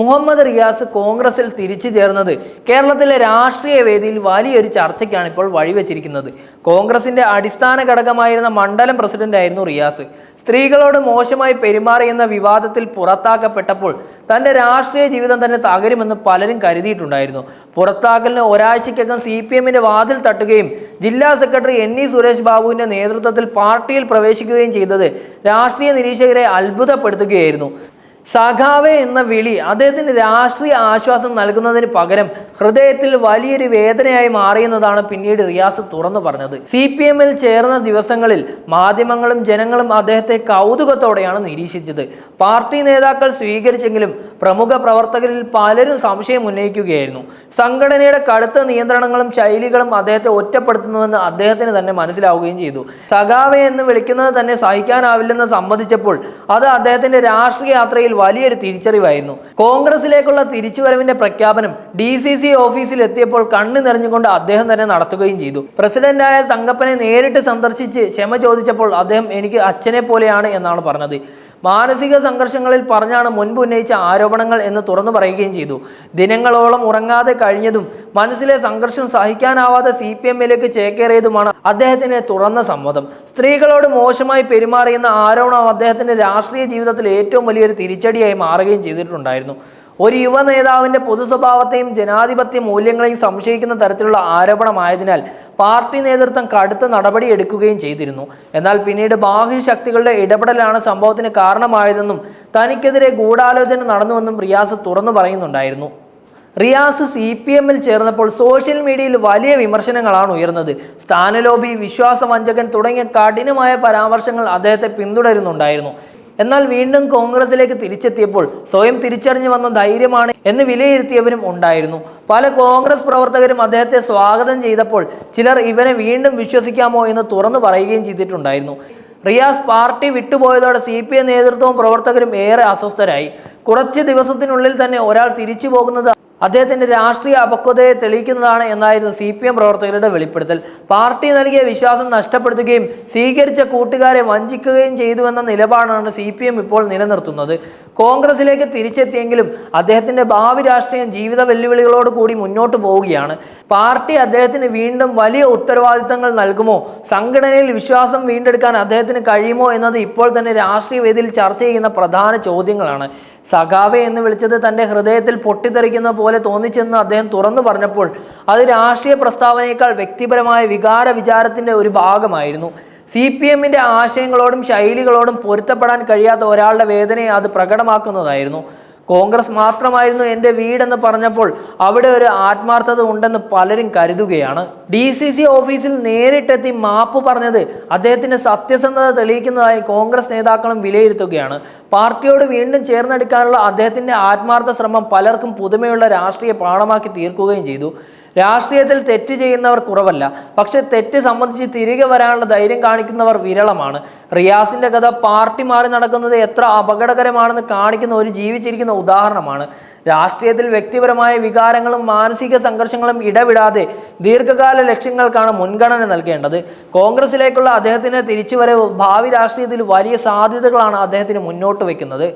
മുഹമ്മദ് റിയാസ് കോൺഗ്രസിൽ തിരിച്ചു ചേർന്നത് കേരളത്തിലെ രാഷ്ട്രീയ വേദിയിൽ വലിയൊരു ചർച്ചയ്ക്കാണ് ഇപ്പോൾ വഴിവെച്ചിരിക്കുന്നത്. കോൺഗ്രസിന്റെ അടിസ്ഥാന ഘടകമായിരുന്ന മണ്ഡലം പ്രസിഡന്റ് ആയിരുന്നു റിയാസ്. സ്ത്രീകളോട് മോശമായി പെരുമാറിയെന്ന വിവാദത്തിൽ പുറത്താക്കപ്പെട്ടപ്പോൾ തന്റെ രാഷ്ട്രീയ ജീവിതം തന്നെ തകരുമെന്ന് പലരും കരുതിയിട്ടുണ്ടായിരുന്നു. പുറത്താക്കലിന് ഒരാഴ്ചയ്ക്കകം സി പി എമ്മിന്റെ വാതിൽ തട്ടുകയും ജില്ലാ സെക്രട്ടറി എൻ ഇ സുരേഷ് ബാബുവിന്റെ നേതൃത്വത്തിൽ പാർട്ടിയിൽ പ്രവേശിക്കുകയും ചെയ്തത് രാഷ്ട്രീയ നിരീക്ഷകരെ അത്ഭുതപ്പെടുത്തുകയായിരുന്നു. സഖാവെ എന്ന വിളി അദ്ദേഹത്തിന് രാഷ്ട്രീയ ആശ്വാസം നൽകുന്നതിന് പകരം ഹൃദയത്തിൽ വലിയൊരു വേദനയായി മാറിയെന്നതാണ് പിന്നീട് റിയാസ് തുറന്നു പറഞ്ഞത്. സി പി എമ്മിൽ ചേർന്ന ദിവസങ്ങളിൽ മാധ്യമങ്ങളും ജനങ്ങളും അദ്ദേഹത്തെ കൗതുകത്തോടെയാണ് നിരീക്ഷിച്ചത്. പാർട്ടി നേതാക്കൾ സ്വീകരിച്ചെങ്കിലും പ്രമുഖ പ്രവർത്തകരിൽ പലരും സംശയം ഉന്നയിക്കുകയായിരുന്നു. സംഘടനയുടെ കടുത്ത നിയന്ത്രണങ്ങളും ശൈലികളും അദ്ദേഹത്തെ ഒറ്റപ്പെടുത്തുന്നുവെന്ന് അദ്ദേഹത്തിന് തന്നെ മനസ്സിലാവുകയും ചെയ്തു. സഖാവ എന്ന് വിളിക്കുന്നത് തന്നെ സഹിക്കാനാവില്ലെന്ന് സംബന്ധിച്ചപ്പോൾ അത് അദ്ദേഹത്തിന്റെ രാഷ്ട്രീയ യാത്രയിൽ വലിയൊരു തിരിച്ചറിവായിരുന്നു. കോൺഗ്രസിലേക്കുള്ള തിരിച്ചുവരവിന്റെ പ്രഖ്യാപനം ഡി സി സി ഓഫീസിൽ എത്തിയപ്പോൾ കണ്ണു നിറഞ്ഞുകൊണ്ട് അദ്ദേഹം തന്നെ നടത്തുകയും ചെയ്തു. പ്രസിഡന്റായ തങ്കപ്പനെ നേരിട്ട് സന്ദർശിച്ച് ക്ഷമ ചോദിച്ചപ്പോൾ അദ്ദേഹം എനിക്ക് അച്ഛനെ പോലെയാണ് എന്നാണ് പറഞ്ഞത്. മാനസിക സംഘർഷങ്ങളിൽ പറഞ്ഞാണ് മുൻപ് ഉന്നയിച്ച ആരോപണങ്ങൾ എന്ന് തുറന്നു പറയുകയും ചെയ്തു. ദിനങ്ങളോളം ഉറങ്ങാതെ കഴിഞ്ഞതും മനസ്സിലെ സംഘർഷം സഹിക്കാനാവാതെ സി പി എമ്മിലേക്ക് ചേക്കേറിയതുമാണ് അദ്ദേഹത്തിന് തുറന്ന സമ്മതം. സ്ത്രീകളോട് മോശമായി പെരുമാറിയെന്ന ആരോപണം അദ്ദേഹത്തിന്റെ രാഷ്ട്രീയ ജീവിതത്തിൽ ഏറ്റവും വലിയൊരു തിരിച്ചടിയായി മാറുകയും ചെയ്തിട്ടുണ്ടായിരുന്നു. ഒരു യുവ നേതാവിന്റെ പൊതു സ്വഭാവത്തെയും ജനാധിപത്യ മൂല്യങ്ങളെയും സംശയിക്കുന്ന തരത്തിലുള്ള ആരോപണമായതിനാൽ പാർട്ടി നേതൃത്വം കടുത്ത നടപടി എടുക്കുകയും ചെയ്തിരുന്നു. എന്നാൽ പിന്നീട് ബാഹ്യ ശക്തികളുടെ ഇടപെടലാണ് സംഭവത്തിന് കാരണമായതെന്നും തനിക്കെതിരെ ഗൂഢാലോചന നടന്നുവെന്നും റിയാസ് തുറന്നു പറയുന്നുണ്ടായിരുന്നു. റിയാസ് സി പി എമ്മിൽ ചേർന്നപ്പോൾ സോഷ്യൽ മീഡിയയിൽ വലിയ വിമർശനങ്ങളാണ് ഉയർന്നത്. സ്ഥാനലോഭി വിശ്വാസവഞ്ചകൻ തുടങ്ങിയ കഠിനമായ പരാമർശങ്ങൾ അദ്ദേഹത്തെ പിന്തുടരുന്നുണ്ടായിരുന്നു. എന്നാൽ വീണ്ടും കോൺഗ്രസിലേക്ക് തിരിച്ചെത്തിയപ്പോൾ സ്വയം തിരിച്ചറിഞ്ഞു വന്ന ധൈര്യമാണ് എന്ന് വിലയിരുത്തിയവരും ഉണ്ടായിരുന്നു. പല കോൺഗ്രസ് പ്രവർത്തകരും അദ്ദേഹത്തെ സ്വാഗതം ചെയ്തപ്പോൾ ചിലർ ഇവനെ വീണ്ടും വിശ്വസിക്കാമോ എന്ന് തുറന്നു പറയുകയും ചെയ്തിട്ടുണ്ടായിരുന്നു. റിയാസ് പാർട്ടി വിട്ടുപോയതോടെ സി പി എം നേതൃത്വവും പ്രവർത്തകരും ഏറെ അസ്വസ്ഥരായി. കുറച്ച് ദിവസത്തിനുള്ളിൽ തന്നെ ഒരാൾ തിരിച്ചു പോകുന്നത് അദ്ദേഹത്തിന്റെ രാഷ്ട്രീയ അപക്വതയെ തെളിയിക്കുന്നതാണ് എന്നായിരുന്നു സി പി എം പ്രവർത്തകരുടെ വെളിപ്പെടുത്തൽ. പാർട്ടി നൽകിയ വിശ്വാസം നഷ്ടപ്പെടുത്തുകയും സ്വീകരിച്ച കൂട്ടുകാരെ വഞ്ചിക്കുകയും ചെയ്തുവെന്ന നിലപാടാണ് സി പി എം ഇപ്പോൾ നിലനിർത്തുന്നത്. കോൺഗ്രസിലേക്ക് തിരിച്ചെത്തിയെങ്കിലും അദ്ദേഹത്തിന്റെ ഭാവി രാഷ്ട്രീയം ജീവിത വെല്ലുവിളികളോട് കൂടി മുന്നോട്ട് പോവുകയാണ്. പാർട്ടി അദ്ദേഹത്തിന് വീണ്ടും വലിയ ഉത്തരവാദിത്തങ്ങൾ നൽകുമോ? സംഘടനയിൽ വിശ്വാസം വീണ്ടെടുക്കാൻ അദ്ദേഹത്തിന് കഴിയുമോ എന്നത് ഇപ്പോൾ തന്നെ രാഷ്ട്രീയ വേദിയിൽ ചർച്ച ചെയ്യുന്ന പ്രധാന ചോദ്യങ്ങളാണ്. സഖാവെ എന്ന് വിളിച്ചത് തന്റെ ഹൃദയത്തിൽ പൊട്ടിത്തെറിക്കുന്ന പോലെ തോന്നിച്ചെന്ന് അദ്ദേഹം തുറന്നു പറഞ്ഞപ്പോൾ അത് രാഷ്ട്രീയ പ്രസ്താവനയേക്കാൾ വ്യക്തിപരമായ വികാര വിചാരത്തിന്റെ ഒരു ഭാഗമായിരുന്നു. സി പി എമ്മിന്റെ ആശയങ്ങളോടും ശൈലികളോടും പൊരുത്തപ്പെടാൻ കഴിയാത്ത ഒരാളുടെ വേദനയെ അത് പ്രകടമാക്കുന്നതായിരുന്നു. കോൺഗ്രസ് മാത്രമായിരുന്നു എന്റെ വീടെന്ന് പറഞ്ഞപ്പോൾ അവിടെ ഒരു ആത്മാർത്ഥത ഉണ്ടെന്ന് പലരും കരുതുകയാണ്. ഡി സി സി ഓഫീസിൽ നേരിട്ടെത്തി മാപ്പ് പറഞ്ഞത് അദ്ദേഹത്തിന്റെ സത്യസന്ധത തെളിയിക്കുന്നതായി കോൺഗ്രസ് നേതാക്കളും വിലയിരുത്തുകയാണ്. പാർട്ടിയോട് വീണ്ടും ചേർന്നെടുക്കാനുള്ള അദ്ദേഹത്തിന്റെ ആത്മാർത്ഥ ശ്രമം പലർക്കും പുതുമയുള്ള രാഷ്ട്രീയ പാഠമാക്കി തീർക്കുകയും ചെയ്തു. രാഷ്ട്രീയത്തിൽ തെറ്റ് ചെയ്യുന്നവർ കുറവല്ല. പക്ഷെ തെറ്റ് സംബന്ധിച്ച് തിരികെ വരാനുള്ള ധൈര്യം കാണിക്കുന്നവർ വിരളമാണ്. റിയാസിന്റെ കഥ പാർട്ടി മാറി നടക്കുന്നത് എത്ര അപകടകരമാണെന്ന് കാണിക്കുന്ന ഒരു ജീവിച്ചിരിക്കുന്ന ഉദാഹരണമാണ്. രാഷ്ട്രീയത്തിൽ വ്യക്തിപരമായ വികാരങ്ങളും മാനസിക സംഘർഷങ്ങളും ഇടവിടാതെ ദീർഘകാല ലക്ഷ്യങ്ങൾക്കാണ് മുൻഗണന നൽകേണ്ടത്. കോൺഗ്രസിലേക്കുള്ള അദ്ദേഹത്തിന്റെ തിരിച്ചുവരവ് ഭാവി രാഷ്ട്രീയത്തിൽ വലിയ സാധ്യതകളാണ് അദ്ദേഹത്തിന് മുന്നോട്ട് വയ്ക്കുന്നത്.